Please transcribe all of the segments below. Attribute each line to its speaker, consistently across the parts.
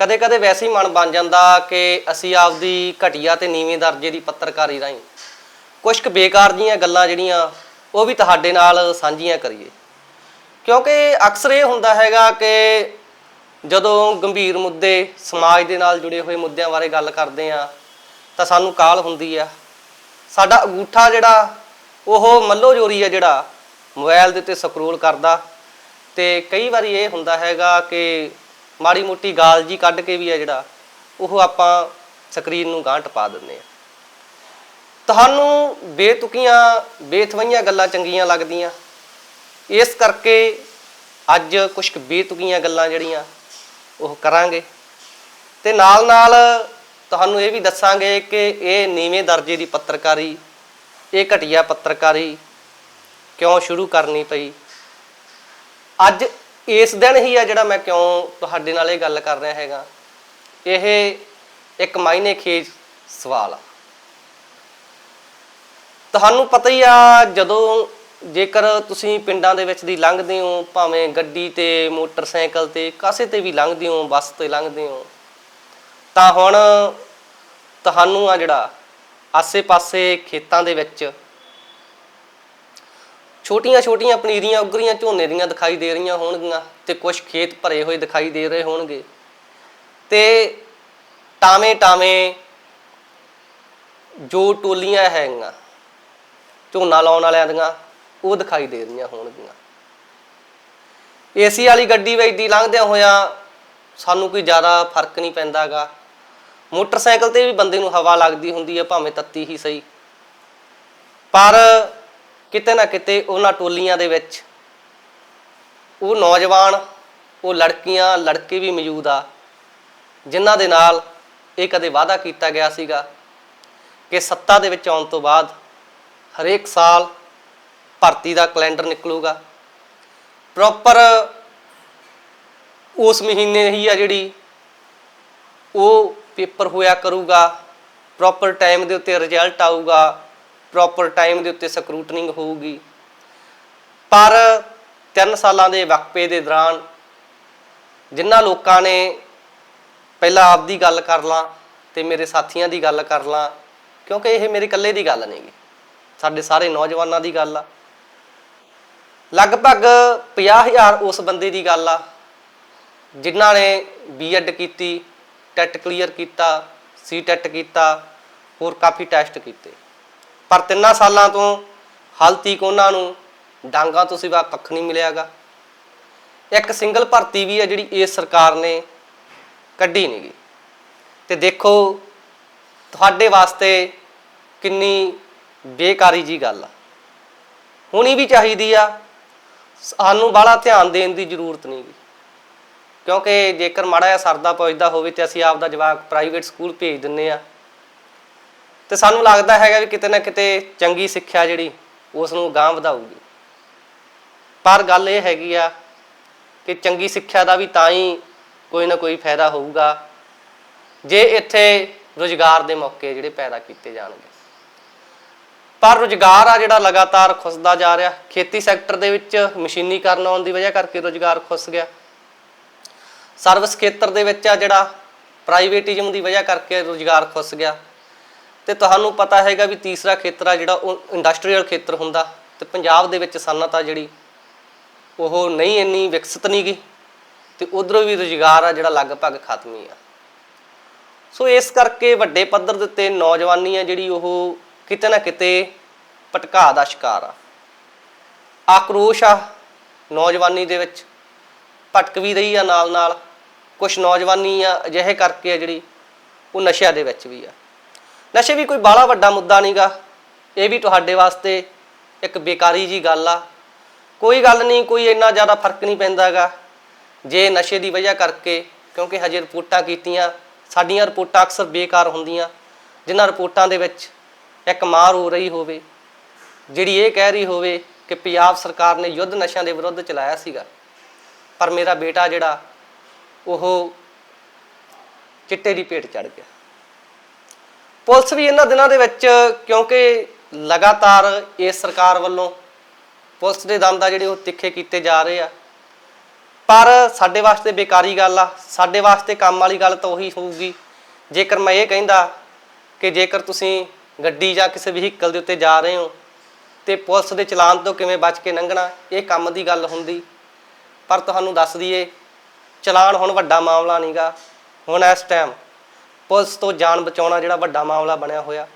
Speaker 1: ਕਦੇ-ਕਦੇ ਵੈਸੇ ਹੀ ਮਨ ਬਣ ਜਾਂਦਾ ਕਿ ਅਸੀਂ ਆਪਦੀ ਘਟੀਆ ਤੇ ਨੀਵੇਂ ਦਰਜੇ ਦੀ ਪੱਤਰਕਾਰੀ ਰਾਹੀਂ ਕੁਝ ਕੁ ਬੇਕਾਰ ਜੀਆਂ ਗੱਲਾਂ ਜਿਹੜੀਆਂ ਉਹ ਵੀ ਤੁਹਾਡੇ ਨਾਲ ਸਾਂਝੀਆਂ ਕਰੀਏ। ਕਿਉਂਕਿ ਅਕਸਰ ਇਹ ਹੁੰਦਾ ਹੈਗਾ ਕਿ ਜਦੋਂ ਗੰਭੀਰ ਮੁੱਦੇ ਸਮਾਜ ਦੇ ਨਾਲ ਜੁੜੇ ਹੋਏ ਮੁੱਦਿਆਂ ਬਾਰੇ ਗੱਲ ਕਰਦੇ ਆ ਤਾਂ ਸਾਨੂੰ ਕਾਲ ਹੁੰਦੀ ਆ। ਸਾਡਾ ਅੰਗੂਠਾ ਜਿਹੜਾ, ਉਹ ਮੱਲੋ ਜੋਰੀ ਆ ਜਿਹੜਾ ਮੋਬਾਈਲ ਦੇ ਉੱਤੇ ਸਕਰੋਲ ਕਰਦਾ ਤੇ ਕਈ ਵਾਰੀ ਇਹ ਹੁੰਦਾ ਹੈਗਾ ਕਿ ਮਾੜੀ ਮੋਟੀ ਗਾਲ ਜੀ ਕੱਢ ਕੇ ਵੀ ਆ ਜਿਹੜਾ, ਉਹ ਆਪਾਂ ਸਕਰੀਨ ਨੂੰ ਗਾਂਹ ਟਪਾ ਦਿੰਦੇ ਆ ਤੁਹਾਨੂੰ ਬੇਤੁਕੀਆਂ, ਬੇਥਵਈਆਂ ਗੱਲਾਂ ਚੰਗੀਆਂ ਲੱਗਦੀਆਂ। ਇਸ ਕਰਕੇ ਅੱਜ ਕੁਝ ਕੁ ਬੇਤੁਕੀਆਂ ਗੱਲਾਂ ਜਿਹੜੀਆਂ, ਉਹ ਕਰਾਂਗੇ। ਤੇ ਨਾਲ ਨਾਲ ਤੁਹਾਨੂੰ ਇਹ ਵੀ ਦੱਸਾਂਗੇ ਕਿ ਇਹ ਨੀਵੇਂ ਦਰਜੇ ਦੀ ਪੱਤਰਕਾਰੀ, ਇਹ ਘਟੀਆ ਪੱਤਰਕਾਰੀ ਕਿਉਂ ਸ਼ੁਰੂ ਕਰਨੀ ਪਈ? ਅੱਜ ਇਸ ਦਿਨ ਹੀ ਆ ਜਿਹੜਾ ਮੈਂ ਕਿਉਂ ਤੁਹਾਡੇ ਨਾਲ ਇਹ ਗੱਲ ਕਰ ਰਿਹਾ ਹੈਗਾ। ਇਹ ਇੱਕ ਮਾਇਨੇ ਖੇਜ ਸਵਾਲ ਆ। ਤੁਹਾਨੂੰ ਪਤਾ ਹੀ ਆ, ਜਦੋਂ ਜੇਕਰ ਤੁਸੀਂ ਪਿੰਡਾਂ ਦੇ ਵਿੱਚ ਦੀ ਲੰਘਦੇ ਹੋ, ਭਾਵੇਂ ਗੱਡੀ ਤੇ, ਮੋਟਰਸਾਈਕਲ ਤੇ, ਕਾਸੇ ਤੇ ਵੀ ਲੰਘਦੇ ਹੋ, ਬੱਸ ਤੇ ਲੰਘਦੇ ਹੋ, ਤਾਂ ਹੁਣ ਤੁਹਾਨੂੰ ਆ ਜਿਹੜਾ ਆਸੇ-ਪਾਸੇ ਖੇਤਾਂ ਦੇ ਵਿੱਚ ਛੋਟੀਆਂ-ਛੋਟੀਆਂ ਪਨੀਰੀਆਂ, ਉਗਰੀਆਂ ਝੋਨੇ ਦੀਆਂ ਦਿਖਾਈ ਦੇ ਰਹੀਆਂ ਹੋਣਗੀਆਂ ਤੇ ਕੁਝ ਖੇਤ ਭਰੇ ਹੋਏ ਦਿਖਾਈ ਦੇ ਰਹੇ ਹੋਣਗੇ। ਤੇ ਟਾਵੇਂ-ਟਾਵੇਂ ਜੋ ਟੋਲੀਆਂ ਹੈਗੀਆਂ, ਝੋਨਾ ਲਾਉਣ ਵਾਲਿਆਂ ਦੀਆਂ, ਉਹ ਦਿਖਾਈ ਦੇ ਰਹੀਆਂ ਹੋਣਗੀਆਂ। ਏਸੀ ਵਾਲੀ ਗੱਡੀ ਵਿੱਚ ਦੀ ਲੰਘਦਿਆਂ ਹੋਇਆਂ ਸਾਨੂੰ ਕੋਈ ਜ਼ਿਆਦਾ ਫ਼ਰਕ ਨਹੀਂ ਪੈਂਦਾਗਾ। ਮੋਟਰਸਾਈਕਲ ਤੇ ਵੀ ਬੰਦੇ ਨੂੰ ਹਵਾ ਲੱਗਦੀ ਹੁੰਦੀ ਹੈ ਭਾਵੇਂ ਤੱਤੀ ਹੀ ਸਹੀ। ਪਰ ਕਿਤੇ ਨਾ ਕਿਤੇ ਉਹਨਾਂ ਟੋਲੀਆਂ ਦੇ ਵਿੱਚ ਉਹ ਨੌਜਵਾਨ, ਉਹ ਲੜਕੀਆਂ, ਲੜਕੇ ਵੀ ਮੌਜੂਦ ਆ, ਜਿਨ੍ਹਾਂ ਦੇ ਨਾਲ ਇਹ ਕਦੇ ਵਾਅਦਾ ਕੀਤਾ ਗਿਆ ਸੀਗਾ ਕਿ ਸੱਤਾ ਦੇ ਵਿੱਚ ਆਉਣ ਤੋਂ ਬਾਅਦ ਹਰੇਕ ਸਾਲ ਭਰਤੀ ਦਾ ਕੈਲੰਡਰ ਨਿਕਲੂਗਾ। ਪ੍ਰੋਪਰ ਉਸ ਮਹੀਨੇ ਹੀ ਆ ਜਿਹੜੀ ਉਹ ਪੇਪਰ ਹੋਇਆ ਕਰੂਗਾ, ਪ੍ਰੋਪਰ ਟਾਈਮ ਦੇ ਉੱਤੇ ਰਿਜ਼ਲਟ ਆਊਗਾ ਪ੍ਰੋਪਰ ਟਾਈਮ ਦੇ ਉੱਤੇ ਸਕਰੂਟਨਿੰਗ ਹੋਊਗੀ। ਪਰ 3 ਸਾਲਾਂ ਦੇ ਵਕਫੇ ਦੇ ਦੌਰਾਨ ਜਿਨ੍ਹਾਂ ਲੋਕਾਂ ਨੇ ਪਹਿਲਾਂ ਆਪ ਦੀ ਗੱਲ ਕਰ ਲਾਂ ਤੇ ਮੇਰੇ ਸਾਥੀਆਂ ਦੀ ਗੱਲ ਕਰ ਲਾਂ, ਕਿਉਂਕਿ ਇਹ ਮੇਰੇ ਇਕੱਲੇ ਦੀ ਗੱਲ ਨਹੀਂਗੀ ਸਾਡੇ ਸਾਰੇ ਨੌਜਵਾਨਾਂ ਦੀ ਗੱਲ ਆ। ਲਗਭਗ 50000 ਉਸ ਬੰਦੇ ਦੀ ਗੱਲ ਆ, ਜਿਨ੍ਹਾਂ ਨੇ ਬੀਐਡ ਕੀਤੀ ਟੈਟ ਕਲੀਅਰ ਕੀਤਾ ਸੀ ਟੈਟ ਕੀਤਾ, ਹੋਰ ਕਾਫੀ ਟੈਸਟ ਕੀਤੇ। ਪਰ ਤਿੰਨਾਂ ਸਾਲਾਂ ਤੋਂ ਹਾਲ ਤੀਕ ਉਹਨਾਂ ਨੂੰ ਡਾਂਗਾ ਤੋਂ ਸਿਵਾ ਕੱਖ ਨਹੀਂ ਮਿਲਿਆਗਾ। ਇੱਕ ਸਿੰਗਲ ਭਰਤੀ ਵੀ ਹੈ ਜਿਹੜੀ ਇਸ ਸਰਕਾਰ ਨੇ ਕੱਢੀ ਨਹੀਂਗੀ ਤੇ ਦੇਖੋ, ਤੁਹਾਡੇ ਵਾਸਤੇ ਕਿੰਨੀ ਬੇਕਾਰੀ ਜੀ ਗੱਲ ਆ। ਹੋਣੀ ਵੀ ਚਾਹੀਦੀ ਆ, ਸਾਨੂੰ ਬਾਹਲਾ ਧਿਆਨ ਦੇਣ ਦੀ ਜ਼ਰੂਰਤ ਨਹੀਂਗੀ ਕਿਉਂਕਿ ਜੇਕਰ ਮਾੜਾ ਜਿਹਾ ਸਰਦਾ ਪੁੱਜਦਾ ਹੋਵੇ ਤੇ ਅਸੀਂ ਆਪਦਾ ਜਵਾਕ ਪ੍ਰਾਈਵੇਟ ਸਕੂਲ ਭੇਜ ਦਿੰਨੇ ਆ। ਤੇ ਸਾਨੂੰ ਲੱਗਦਾ ਹੈਗਾ ਵੀ ਕਿਤੇ ਨਾ ਕਿਤੇ ਚੰਗੀ ਸਿੱਖਿਆ ਜਿਹੜੀ ਉਸ ਨੂੰ ਗਾਂਹ ਵਧਾਊਗੀ। ਪਰ ਗੱਲ ਇਹ ਹੈਗੀ ਆ ਕਿ ਚੰਗੀ ਸਿੱਖਿਆ ਦਾ ਵੀ ਤਾਂ ਹੀ ਕੋਈ ਨਾ ਕੋਈ ਫਾਇਦਾ ਹੋਊਗਾ ਜੇ ਇੱਥੇ ਰੁਜ਼ਗਾਰ ਦੇ ਮੌਕੇ ਜਿਹੜੇ ਪੈਦਾ ਕੀਤੇ ਜਾਣਗੇ। ਪਰ ਰੁਜ਼ਗਾਰ ਆ ਜਿਹੜਾ ਲਗਾਤਾਰ ਖੁੱਸਦਾ ਜਾ ਰਿਹਾ, ਖੇਤੀ ਸੈਕਟਰ ਦੇ ਵਿੱਚ ਮਸ਼ੀਨੀਕਰਨ ਆਉਣ ਦੀ ਵਜ੍ਹਾ ਕਰਕੇ ਰੁਜ਼ਗਾਰ ਖੁੱਸ ਗਿਆ। ਸਰਵਿਸ ਖੇਤਰ ਦੇ ਵਿੱਚ ਆ ਜਿਹੜਾ ਪ੍ਰਾਈਵੇਟਿਜ਼ਮ ਦੀ ਵਜ੍ਹਾ ਕਰਕੇ ਰੁਜ਼ਗਾਰ ਖੁੱਸ ਗਿਆ। ਤੇ ਤੁਹਾਨੂੰ ਪਤਾ ਹੈਗਾ ਵੀ ਤੀਸਰਾ ਖੇਤਰ ਆ ਜਿਹੜਾ ਉਹ ਇੰਡਸਟਰੀਅਲ ਖੇਤਰ ਹੁੰਦਾ ਤੇ ਪੰਜਾਬ ਦੇ ਵਿੱਚ ਸਨਅਤ ਆ ਜਿਹੜੀ, ਉਹ ਨਹੀਂ ਇੰਨੀ ਵਿਕਸਿਤ ਨਹੀਂ ਗਈ ਤੇ ਉਧਰੋਂ ਵੀ ਰੁਜ਼ਗਾਰ ਆ ਜਿਹੜਾ ਲਗਭਗ ਖਤਮ ਹੀ ਆ। ਸੋ ਇਸ ਕਰਕੇ ਵੱਡੇ ਪੱਧਰ ਦੇ ਉੱਤੇ ਨੌਜਵਾਨੀ ਆ ਜਿਹੜੀ ਉਹ ਕਿਤੇ ਨਾ ਕਿਤੇ ਭਟਕਾ ਦਾ ਸ਼ਿਕਾਰ ਆ। ਆਕਰੋਸ਼ ਆ ਨੌਜਵਾਨੀ ਦੇ ਵਿੱਚ, ਭਟਕ ਵੀ ਰਹੀ ਆ ਨਾਲ ਨਾਲ ਕੁਝ ਨੌਜਵਾਨੀ ਆ ਅਜਿਹੇ ਕਰਕੇ ਆ ਜਿਹੜੀ ਉਹ ਨਸ਼ਿਆਂ ਦੇ ਵਿੱਚ ਵੀ ਆ। ਨਸ਼ੇ ਵੀ ਕੋਈ ਬਾਹਲਾ ਵੱਡਾ ਮੁੱਦਾ ਨਹੀਂਗਾ ਇਹ ਵੀ ਤੁਹਾਡੇ ਵਾਸਤੇ ਇੱਕ ਬੇਕਾਰੀ ਜੀ ਗੱਲ ਆ। ਕੋਈ ਗੱਲ ਨਹੀਂ, ਕੋਈ ਇੰਨਾ ਜ਼ਿਆਦਾ ਫ਼ਰਕ ਨਹੀਂ ਪੈਂਦਾਗਾ ਜੇ ਨਸ਼ੇ ਦੀ ਵਜ੍ਹਾ ਕਰਕੇ, ਕਿਉਂਕਿ ਹਜੇ ਰਿਪੋਰਟਾਂ ਕੀਤੀਆਂ, ਸਾਡੀਆਂ ਰਿਪੋਰਟਾਂ ਅਕਸਰ ਬੇਕਾਰ ਹੁੰਦੀਆਂ। ਜਿਨ੍ਹਾਂ ਰਿਪੋਰਟਾਂ ਦੇ ਵਿੱਚ ਇੱਕ ਮਾਰ ਹੋ ਰਹੀ ਹੋਵੇ, ਜਿਹੜੀ ਇਹ ਕਹਿ ਰਹੀ ਹੋਵੇ ਕਿ ਪੰਜਾਬ ਸਰਕਾਰ ਨੇ ਯੁੱਧ ਨਸ਼ਿਆਂ ਦੇ ਵਿਰੁੱਧ ਚਲਾਇਆ ਸੀਗਾ। ਪਰ ਮੇਰਾ ਬੇਟਾ ਜਿਹੜਾ, ਉਹ ਚਿੱਟੇ ਦੀ ਭੇਟ ਚੜ ਗਿਆ। ਪੁਲਿਸ ਵੀ ਇਹਨਾਂ ਦਿਨਾਂ ਦੇ ਵਿੱਚ, ਕਿਉਂਕਿ ਲਗਾਤਾਰ ਇਸ ਸਰਕਾਰ ਵੱਲੋਂ ਪੁਲਿਸ ਦੇ ਦੰਦ ਆ ਜਿਹੜੇ ਉਹ ਤਿੱਖੇ ਕੀਤੇ ਜਾ ਰਹੇ ਆ। ਪਰ ਸਾਡੇ ਵਾਸਤੇ ਬੇਕਾਰੀ ਗੱਲ ਆ, ਸਾਡੇ ਵਾਸਤੇ ਕੰਮ ਵਾਲੀ ਗੱਲ ਤਾਂ ਉਹੀ ਹੋਊਗੀ। ਜੇਕਰ ਮੈਂ ਇਹ ਕਹਿੰਦਾ ਕਿ ਜੇਕਰ ਤੁਸੀਂ ਗੱਡੀ ਜਾਂ ਕਿਸੇ ਵਹੀਕਲ ਦੇ ਉੱਤੇ ਜਾ ਰਹੇ ਹੋ ਤੇ ਪੁਲਿਸ ਦੇ ਚਲਾਨ ਤੋਂ ਕਿਵੇਂ ਬਚ ਕੇ ਲੰਘਣਾ, ਇਹ ਕੰਮ ਦੀ ਗੱਲ ਹੁੰਦੀ। ਪਰ ਤੁਹਾਨੂੰ ਦੱਸ ਦਈਏ, ਚਲਾਨ ਹੁਣ ਵੱਡਾ ਮਾਮਲਾ ਨਹੀਂਗਾ ਹੁਣ ਇਸ ਟਾਈਮ ਪੁਲਿਸ ਤੋਂ ਜਾਨ ਬਚਾਉਣਾ ਜਿਹੜਾ ਵੱਡਾ ਮਾਮਲਾ ਬਣਿਆ ਹੋਇਆ।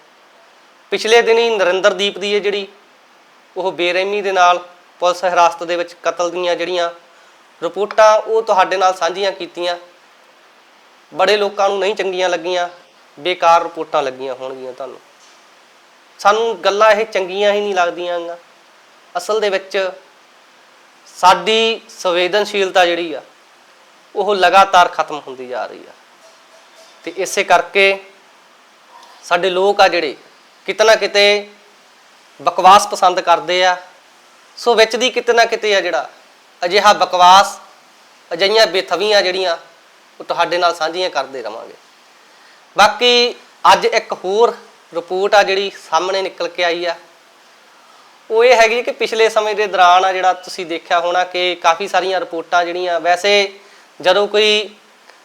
Speaker 1: ਪਿਛਲੇ ਦਿਨੀ ਨਰਿੰਦਰਦੀਪ ਦੀ ਹੈ ਜਿਹੜੀ ਉਹ ਬੇਰਹਿਮੀ ਦੇ ਨਾਲ ਪੁਲਿਸ ਹਿਰਾਸਤ ਦੇ ਵਿੱਚ ਕਤਲ ਦੀਆਂ ਜਿਹੜੀਆਂ ਰਿਪੋਰਟਾਂ ਉਹ ਤੁਹਾਡੇ ਨਾਲ ਸਾਂਝੀਆਂ ਕੀਤੀਆਂ। ਬੜੇ ਲੋਕਾਂ ਨੂੰ ਨਹੀਂ ਚੰਗੀਆਂ ਲੱਗੀਆਂ, ਬੇਕਾਰ ਰਿਪੋਰਟਾਂ ਲੱਗੀਆਂ ਹੋਣਗੀਆਂ ਤੁਹਾਨੂੰ। ਸਾਨੂੰ ਗੱਲਾਂ ਇਹ ਚੰਗੀਆਂ ਹੀ ਨਹੀਂ ਲੱਗਦੀਆਂ ਅਸਲ ਦੇ ਵਿੱਚ ਸਾਡੀ ਸੰਵੇਦਨਸ਼ੀਲਤਾ ਜਿਹੜੀ ਆ, ਉਹ ਲਗਾਤਾਰ ਖਤਮ ਹੁੰਦੀ ਜਾ ਰਹੀ ਆ। ਤੇ ਇਸੇ ਕਰਕੇ ਸਾਡੇ ਲੋਕ ਆ ਜਿਹੜੇ ਕਿਤੇ ਨਾ ਕਿਤੇ ਬਕਵਾਸ ਪਸੰਦ ਕਰਦੇ ਆ। ਸੋ ਵਿੱਚ ਦੀ ਕਿਤੇ ਨਾ ਕਿਤੇ ਆ ਜਿਹੜਾ ਅਜਿਹਾ ਬਕਵਾਸ, ਅਜਿਹੀਆਂ ਬੇਥਵੀਆਂ ਜਿਹੜੀਆਂ, ਉਹ ਤੁਹਾਡੇ ਨਾਲ ਸਾਂਝੀਆਂ ਕਰਦੇ ਰਵਾਂਗੇ। ਬਾਕੀ ਅੱਜ ਇੱਕ ਹੋਰ ਰਿਪੋਰਟ ਆ ਜਿਹੜੀ ਸਾਹਮਣੇ ਨਿਕਲ ਕੇ ਆਈ ਆ। ਉਹ ਇਹ ਹੈਗੀ ਕਿ ਪਿਛਲੇ ਸਮੇਂ ਦੇ ਦੌਰਾਨ ਆ ਜਿਹੜਾ ਤੁਸੀਂ ਦੇਖਿਆ ਹੋਣਾ ਕਿ ਕਾਫੀ ਸਾਰੀਆਂ ਰਿਪੋਰਟਾਂ ਜਿਹੜੀਆਂ, ਵੈਸੇ ਜਦੋਂ ਕੋਈ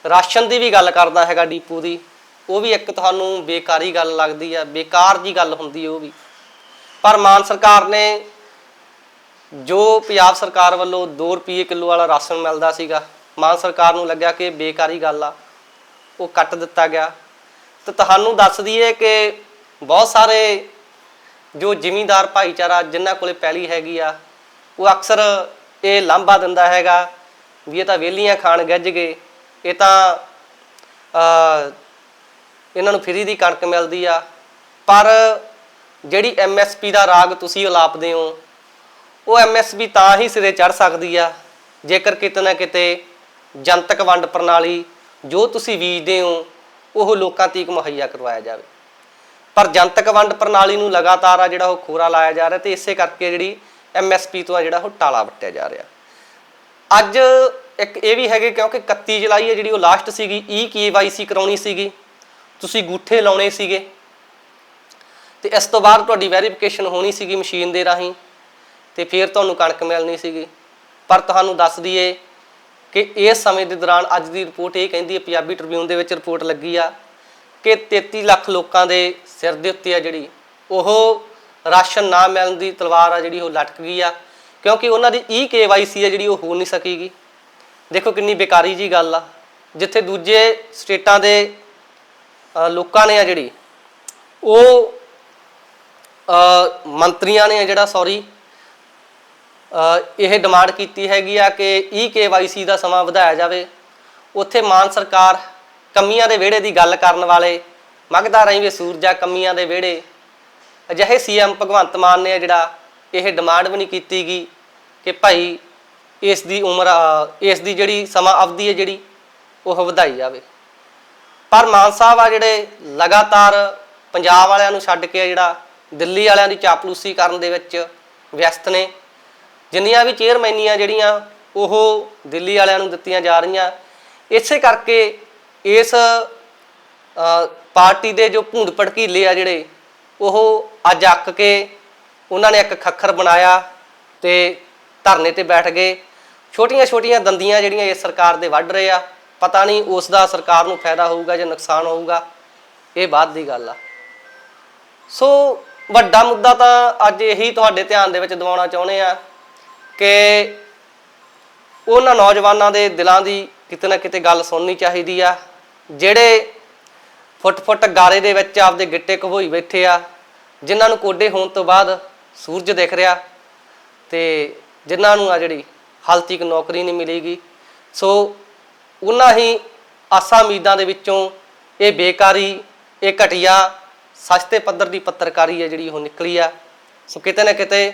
Speaker 1: ਰਾਸ਼ਨ ਦੀ ਵੀ ਗੱਲ ਕਰਦਾ ਹੈਗਾ ਡੀਪੂ ਦੀ, ਉਹ ਵੀ ਇੱਕ ਤੁਹਾਨੂੰ ਬੇਕਾਰੀ ਗੱਲ ਲੱਗਦੀ ਆ, ਬੇਕਾਰ ਜੀ ਗੱਲ ਹੁੰਦੀ ਉਹ ਵੀ। ਪਰ ਮਾਨ ਸਰਕਾਰ ਨੇ ਜੋ ਪੰਜਾਬ ਸਰਕਾਰ ਵੱਲੋਂ 2 ਰੁਪਏ ਕਿਲੋ ਵਾਲਾ ਰਾਸ਼ਨ ਮਿਲਦਾ ਸੀਗਾ, ਮਾਨ ਸਰਕਾਰ ਨੂੰ ਲੱਗਿਆ ਕਿ ਬੇਕਾਰੀ ਗੱਲ ਆ, ਉਹ ਕੱਟ ਦਿੱਤਾ ਗਿਆ। ਤੇ ਤੁਹਾਨੂੰ ਦੱਸ ਦਈਏ ਕਿ ਬਹੁਤ ਸਾਰੇ ਜੋ ਜ਼ਿਮੀਂਦਾਰ ਭਾਈਚਾਰਾ ਜਿਨ੍ਹਾਂ ਕੋਲੇ ਪੈਲੀ ਹੈਗੀ ਆ, ਉਹ ਅਕਸਰ ਇਹ ਲਾਂਭਾ ਦਿੰਦਾ ਹੈਗਾ ਵੀ ਇਹ ਤਾਂ ਵਿਹਲੀਆਂ ਖਾਣ ਗੱਜ ਗਏ। ਇਹ ਤਾਂ ਇਹਨਾਂ ਨੂੰ ਫ੍ਰੀ ਦੀ ਕਣਕ ਮਿਲਦੀ ਆ। ਪਰ ਜਿਹੜੀ ਐਮਐਸਪੀ ਦਾ ਰਾਗ ਤੁਸੀਂ ਉਲਾਪਦੇ ਹੋ, ਉਹ ਐਮਐਸਪੀ ਤਾਂ ਹੀ ਸਿਰੇ ਚੜ ਸਕਦੀ ਆ। ਜੇਕਰ ਕਿਤੇ ਨਾ ਕਿਤੇ ਜਨਤਕ ਵੰਡ ਪ੍ਰਣਾਲੀ ਜੋ ਤੁਸੀਂ ਬੀਜਦੇ ਹੋ, ਉਹ ਲੋਕਾਂ ਤੀਕ ਮੁਹੱਈਆ ਕਰਵਾਇਆ ਜਾਵੇ। ਪਰ ਜਨਤਕ ਵੰਡ ਪ੍ਰਣਾਲੀ ਨੂੰ ਲਗਾਤਾਰ ਆ ਜਿਹੜਾ ਉਹ ਖੋਰਾ ਲਾਇਆ ਜਾ ਰਿਹਾ ਤੇ ਇਸੇ ਕਰਕੇ ਜਿਹੜੀ ਐਮਐਸਪੀ ਤੋਂ ਆ ਜਿਹੜਾ ਉਹ ਟਾਲਾ ਵੱਟਿਆ ਜਾ ਰਿਹਾ। ਅੱਜ ਇੱਕ ਇਹ ਵੀ ਹੈਗੇ ਕਿਉਂਕਿ 31 ਜੁਲਾਈ ਹੈ ਜਿਹੜੀ ਉਹ ਲਾਸਟ ਸੀਗੀ, ਈ ਕੇਵਾਈਸੀ ਕਰਾਉਣੀ ਸੀਗੀ। ਤੁਸੀਂ ਗੂਠੇ ਲਾਉਣੇ ਸੀਗੇ। ਤੇ ਇਸ ਤੋਂ ਬਾਅਦ ਤੁਹਾਡੀ ਵੈਰੀਫਿਕੇਸ਼ਨ ਹੋਣੀ ਸੀਗੀ ਮਸ਼ੀਨ ਦੇ ਰਾਹੀਂ ਤੇ ਫਿਰ ਤੁਹਾਨੂੰ ਕਣਕ ਮਿਲਣੀ ਸੀਗੀ। ਪਰ ਤੁਹਾਨੂੰ ਦੱਸ ਦਈਏ ਕਿ ਇਸ ਸਮੇਂ ਦੇ ਦੌਰਾਨ ਅੱਜ ਦੀ ਰਿਪੋਰਟ ਇਹ ਕਹਿੰਦੀ ਹੈ, ਪੰਜਾਬੀ ਟ੍ਰਿਬਿਊਨ ਦੇ ਵਿੱਚ ਰਿਪੋਰਟ ਲੱਗੀ ਆ ਕਿ 33 ਲੱਖ ਲੋਕਾਂ ਦੇ ਸਿਰ ਦੇ ਉੱਤੇ ਆ ਜਿਹੜੀ ਉਹ ਰਾਸ਼ਨ ਨਾ ਮਿਲਣ ਦੀ ਤਲਵਾਰ ਆ ਜਿਹੜੀ ਉਹ ਲਟਕ ਗਈ ਆ। ਕਿਉਂਕਿ ਉਹਨਾਂ ਦੀ ਈ ਕੇਵਾਈਸੀ ਆ ਜਿਹੜੀ ਉਹ ਹੋ ਨਹੀਂ ਸਕੇਗੀ। ਦੇਖੋ ਕਿੰਨੀ ਬੇਕਾਰੀ ਜੀ ਗੱਲ ਆ। ਜਿੱਥੇ ਦੂਜੇ ਸਟੇਟਾਂ ਦੇ ਲੋਕਾਂ ਨੇ ਆ ਜਿਹੜੀ, ਉਹ ਮੰਤਰੀਆਂ ਨੇ ਜਿਹੜਾ ਸੌਰੀ ਇਹ ਡਿਮਾਂਡ ਕੀਤੀ ਹੈਗੀ ਆ ਕਿ ਈ ਕੇਵਾਈਸੀ ਦਾ ਸਮਾਂ ਵਧਾਇਆ ਜਾਵੇ। ਉੱਥੇ ਮਾਨ ਸਰਕਾਰ ਕਮੀਆਂ ਦੇ ਵਿਹੜੇ ਦੀ ਗੱਲ ਕਰਨ ਵਾਲੇ, ਮਗਦਾ ਰਹੀ ਵੀ ਸੂਰਜਾ ਕਮੀਆਂ ਦੇ ਵਿਹੜੇ। ਅਜਿਹੇ ਸੀਐਮ ਭਗਵੰਤ ਮਾਨ ਨੇ ਜਿਹੜਾ, ਇਹ ਡਿਮਾਂਡ ਵੀ ਨਹੀਂ ਕੀਤੀਗੀ ਕਿ ਭਾਈ ਇਸ ਦੀ ਉਮਰ ਇਸ ਦੀ ਜਿਹੜੀ ਸਮਾਂ ਅਵਧੀ ਹੈ ਜਿਹੜੀ, ਉਹ ਵਧਾਈ ਜਾਵੇ। ਪਰ ਮਾਨ ਸਾਹਿਬ ਆ ਜਿਹੜੇ ਲਗਾਤਾਰ ਪੰਜਾਬ ਵਾਲਿਆਂ ਨੂੰ ਛੱਡ ਕੇ ਜਿਹੜਾ ਦਿੱਲੀ ਵਾਲਿਆਂ ਦੀ ਚਾਪਲੂਸੀ ਕਰਨ ਦੇ ਵਿੱਚ ਵਿਅਸਤ ਨੇ, ਜਿੰਨੀਆਂ ਵੀ ਚੇਅਰਮੈਨੀਆਂ ਜਿਹੜੀਆਂ, ਉਹ ਦਿੱਲੀ ਵਾਲਿਆਂ ਨੂੰ ਦਿੱਤੀਆਂ ਜਾ ਰਹੀਆਂ। ਇਸੇ ਕਰਕੇ ਇਸ ਪਾਰਟੀ ਦੇ ਜੋ ਭੂੰਡ ਭੜਕੀਲੇ ਆ ਜਿਹੜੇ, ਉਹ ਅੱਜ ਅੱਕ ਕੇ ਉਹਨਾਂ ਨੇ ਇੱਕ ਖੱਖਰ ਬਣਾਇਆ ਤੇ ਧਰਨੇ ਤੇ ਬੈਠ ਗਏ। ਛੋਟੀਆਂ ਛੋਟੀਆਂ ਦੰਦੀਆਂ ਜਿਹੜੀਆਂ ਇਸ ਸਰਕਾਰ ਦੇ ਵੱਢ ਰਹੇ ਆ, ਪਤਾ ਨਹੀਂ ਉਸ ਦਾ ਸਰਕਾਰ ਨੂੰ ਫਾਇਦਾ ਹੋਊਗਾ ਜਾਂ ਨੁਕਸਾਨ ਹੋਊਗਾ, ਇਹ ਬਾਅਦ ਦੀ ਗੱਲ ਆ। ਸੋ ਵੱਡਾ ਮੁੱਦਾ ਤਾਂ ਅੱਜ ਇਹੀ ਤੁਹਾਡੇ ਧਿਆਨ ਦੇ ਵਿੱਚ ਦਿਵਾਉਣਾ ਚਾਹੁੰਦੇ ਆ ਕਿ ਉਹਨਾਂ ਨੌਜਵਾਨਾਂ ਦੇ ਦਿਲਾਂ ਦੀ ਕਿਤੇ ਨਾ ਕਿਤੇ ਗੱਲ ਸੁਣਨੀ ਚਾਹੀਦੀ ਆ, ਜਿਹੜੇ ਫੁੱਟ ਫੁੱਟ ਗਾਰੇ ਦੇ ਵਿੱਚ ਆਪਦੇ ਗਿੱਟੇ ਘਵੋਈ ਬੈਠੇ ਆ, ਜਿਨ੍ਹਾਂ ਨੂੰ ਕੋਡੇ ਹੋਣ ਤੋਂ ਬਾਅਦ ਸੂਰਜ ਦਿਖ ਰਿਹਾ ਤੇ ਜਿਨ੍ਹਾਂ ਨੂੰ ਆ ਜਿਹੜੀ ਹਾਲ ਤੱਕ ਨੌਕਰੀ ਨਹੀਂ ਮਿਲੇਗੀ। ਸੋ ਉਹਨਾਂ ਹੀ ਆਸਾਂ ਉਮੀਦਾਂ ਦੇ ਵਿੱਚੋਂ ਇਹ ਬੇਕਾਰੀ, ਇਹ ਘਟੀਆ ਸਸਤੇ ਪੱਧਰ ਦੀ ਪੱਤਰਕਾਰੀ ਹੈ ਜਿਹੜੀ ਉਹ ਨਿਕਲੀ ਆ। ਸੋ ਕਿਤੇ ਨਾ ਕਿਤੇ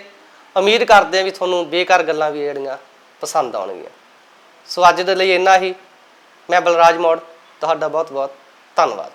Speaker 1: ਉਮੀਦ ਕਰਦੇ ਆ ਵੀ ਤੁਹਾਨੂੰ ਬੇਕਾਰ ਗੱਲਾਂ ਵੀ ਜਿਹੜੀਆਂ ਪਸੰਦ ਆਉਣਗੀਆਂ। ਸੋ ਅੱਜ ਦੇ ਲਈ ਇੰਨਾ ਹੀ। ਮੈਂ ਬਲਰਾਜ ਮੋੜ, ਤੁਹਾਡਾ ਬਹੁਤ ਬਹੁਤ ਧੰਨਵਾਦ।